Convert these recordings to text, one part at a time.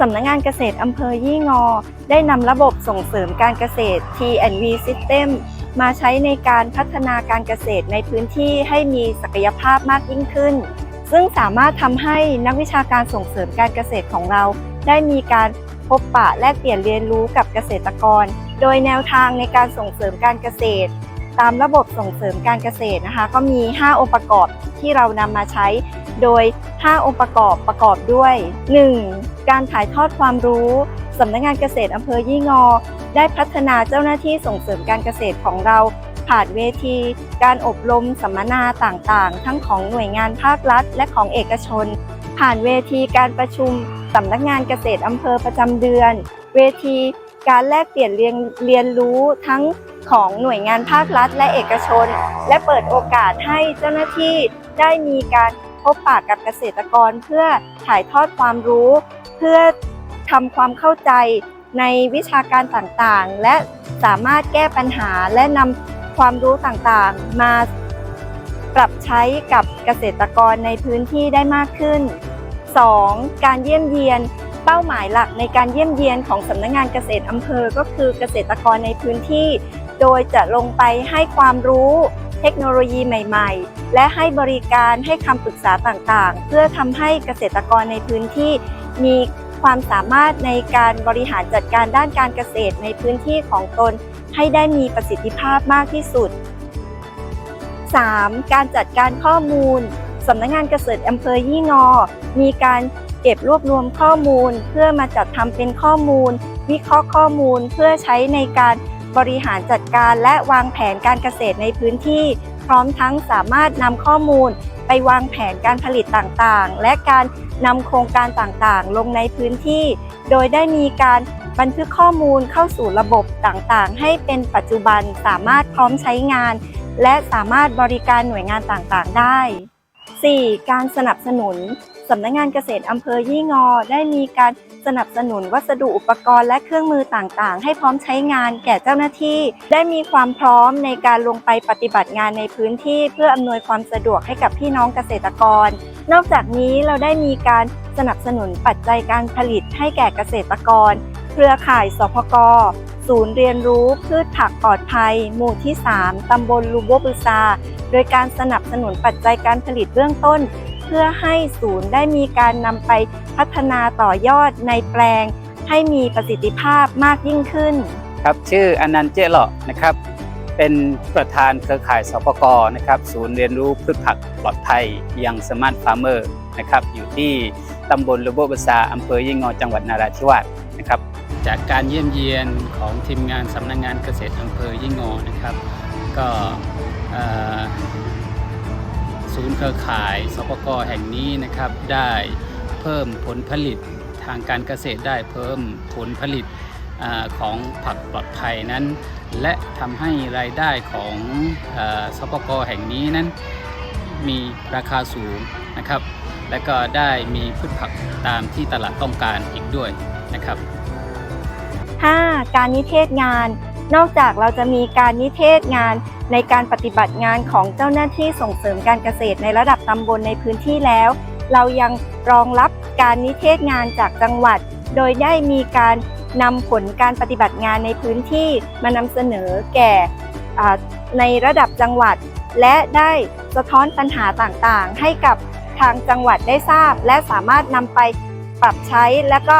สำนักงานเกษตรอำเภอยี่งอ ได้นำระบบส่งเสริมการเกษตร T&V System มาใช้ในการพัฒนาการเกษตรในพื้นที่ให้มีศักยภาพมากยิ่งขึ้น ซึ่งสามารถทำให้นักวิชาการส่งเสริมการเกษตรของเรา ได้มีการพบปะแลกเปลี่ยนเรียนรู้กับเกษตรกร โดยแนวทางในการส่งเสริมการเกษตร ตามระบบส่งเสริมการเกษตรนะคะ ก็มี 5 องค์ประกอบที่เรานำมาใช้ โดย 5 องค์ประกอบประกอบด้วย 1. การถ่ายทอดความรู้สำนักงานเกษตรอำเภอยี่งอ ได้พัฒนาเจ้าหน้าที่ส่งเสริมการเกษตรของเรา ผ่านเวที การอบรมสัมมนาต่างๆ ทั้งของหน่วยงานภาครัฐ และของเอกชน ผ่านเวทีการประชุมสำนักงานเกษตรอำเภอประจำเดือน เวทีการแลกเปลี่ยนเรียนเรียนรู้ทั้งของหน่วยงานภาครัฐและเอกชน และเปิดโอกาสให้เจ้าหน้าที่ได้มีการ พบปะกับเกษตรกรเพื่อถ่ายทอดความรู้ เพื่อทำความเข้าใจในวิชาการต่างๆ และสามารถแก้ปัญหาและนำความรู้ต่างๆ มาปรับใช้กับเกษตรกรในพื้นที่ได้มากขึ้น 2. การเยี่ยมเยียนเป้าหมายหลักในการเยี่ยมเยียนของสำนักงานเกษตรอำเภอ ก็คือเกษตรกรในพื้นที่ โดยจะลงไปให้ความรู้ เทคโนโลยีใหม่ๆ และให้บริการให้คำปรึกษาต่างๆ เพื่อทำให้เกษตรกรในพื้นที่มีความสามารถในการบริหารจัดการด้านการเกษตรในพื้นที่ของตน ให้ได้มีประสิทธิภาพมากที่สุด 3. การจัดการข้อมูลสำนักงานเกษตรอำเภอยี่งอ มีการเก็บรวบรวมข้อมูล เพื่อมาจัดทำเป็นข้อมูล วิเคราะห์ข้อมูลเพื่อใช้ในการ บริหารจัดการและวางแผนการเกษตรในพื้นที่ พร้อมทั้งสามารถนำข้อมูลไปวางแผนการผลิตต่างๆ และการนำโครงการต่างๆ ลงในพื้นที่ โดยได้มีการบันทึกข้อมูลเข้าสู่ระบบต่างๆ ให้เป็นปัจจุบันสามารถพร้อมใช้งาน และสามารถบริการหน่วยงานต่างๆ ได้ 4. การสนับสนุน สำนักงานเกษตรอำเภอยี่งอ ได้มีการสนับสนุนวัสดุอุปกรณ์และเครื่องมือต่างๆ ให้พร้อมใช้งานแก่เจ้าหน้าที่ ได้มีความพร้อมในการลงไปปฏิบัติงานในพื้นที่ เพื่ออำนวยความสะดวกให้กับพี่น้องเกษตรกร นอกจากนี้เราได้มีการสนับสนุนปัจจัยการผลิตให้แก่เกษตรกร เครือข่ายสพกศูนย์เรียนรู้พืชผักปลอดภัย หมู่ที่ 3 ตำบลลูโบบุซา โดยการสนับสนุนปัจจัยการผลิตเบื้องต้น เพื่อให้ศูนย์ได้มีการนำไปพัฒนาต่อยอดในแปลง ให้มีประสิทธิภาพมากยิ่งขึ้น ครับชื่ออนันต์เจเลาะนะครับ เป็นประธานเครือข่ายสปกนะครับ ศูนย์เรียนรู้พืชผักปลอดภัยยังสมาร์ทฟาร์มเมอร์นะครับอยู่ที่ตำบลลูโบบัสาอำเภอยี่งอจังหวัดนาราธิวาสนะครับ จากการเยี่ยมเยียนของทีมงานสำนักงานเกษตรอำเภอยี่งอนะครับ ก็ ศูนย์เครือข่ายสปกแห่งนี้นะครับ ได้เพิ่มผลผลิตทางการเกษตรได้เพิ่มผลผลิตอของผักปลอดภัยนั้น และทำให้รายได้ของอสปกแห่งนี้นั้นมีราคาสูงนะครับ และก็ได้มีพืชผักตามที่ตลาดต้องการอีกด้วยนะครับ 5. การนิเทศงาน นอกจากเราจะมีการนิเทศงาน ในการปฏิบัติงานของเจ้าหน้าที่ส่งเสริมการเกษตรในระดับตำบลในพื้นที่แล้ว เรายังรองรับการนิเทศงานจากจังหวัด โดยได้มีการนำผลการปฏิบัติงานในพื้นที่มานำเสนอแก่ในระดับจังหวัด และได้สะท้อนปัญหาต่างๆ ให้กับทางจังหวัดได้ทราบ และสามารถนำไปปรับใช้และก็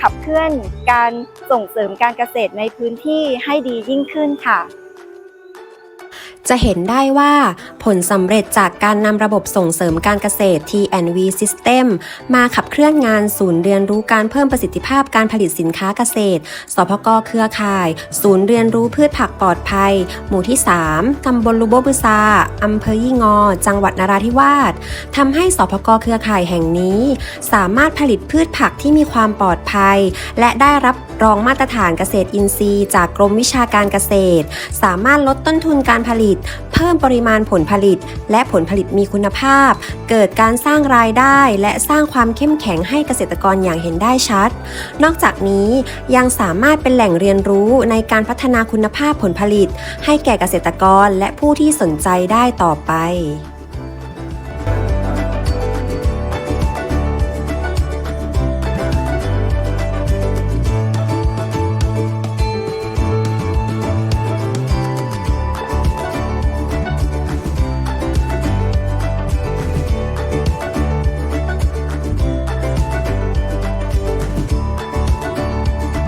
ขับเคลื่อนการส่งเสริมการเกษตรในพื้นที่ให้ดียิ่งขึ้นค่ะ จะเห็นได้ว่าผลสำเร็จจากการนำระบบส่งเสริมการเกษตร T&V System มาขับเคลื่อนงานศูนย์เรียนรู้การเพิ่มประสิทธิภาพการผลิตสินค้าเกษตร สพกเครือข่าย ศูนย์เรียนรู้พืชผักปลอดภัย หมู่ที่ 3 ตำบลลูโบบุซาอำเภอยี่งอ จังหวัดนราธิวาสทำให้สพกเครือข่ายแห่งนี้ สามารถผลิตพืชผักที่มีความปลอดภัย และได้รับรองมาตรฐานเกษตรอินทรีย์ จากกรมวิชาการเกษตร สามารถลดต้นทุนการผลิตเพิ่มปริมาณผลผลิต และผลผลิตมีคุณภาพ เกิดการสร้างรายได้ และสร้างความเข้มแข็งให้เกษตรกรอย่างเห็นได้ชัด นอกจากนี้ยังสามารถเป็นแหล่งเรียนรู้ในการพัฒนาคุณภาพผลผลิต ให้แก่เกษตรกรและผู้ที่สนใจได้ต่อไป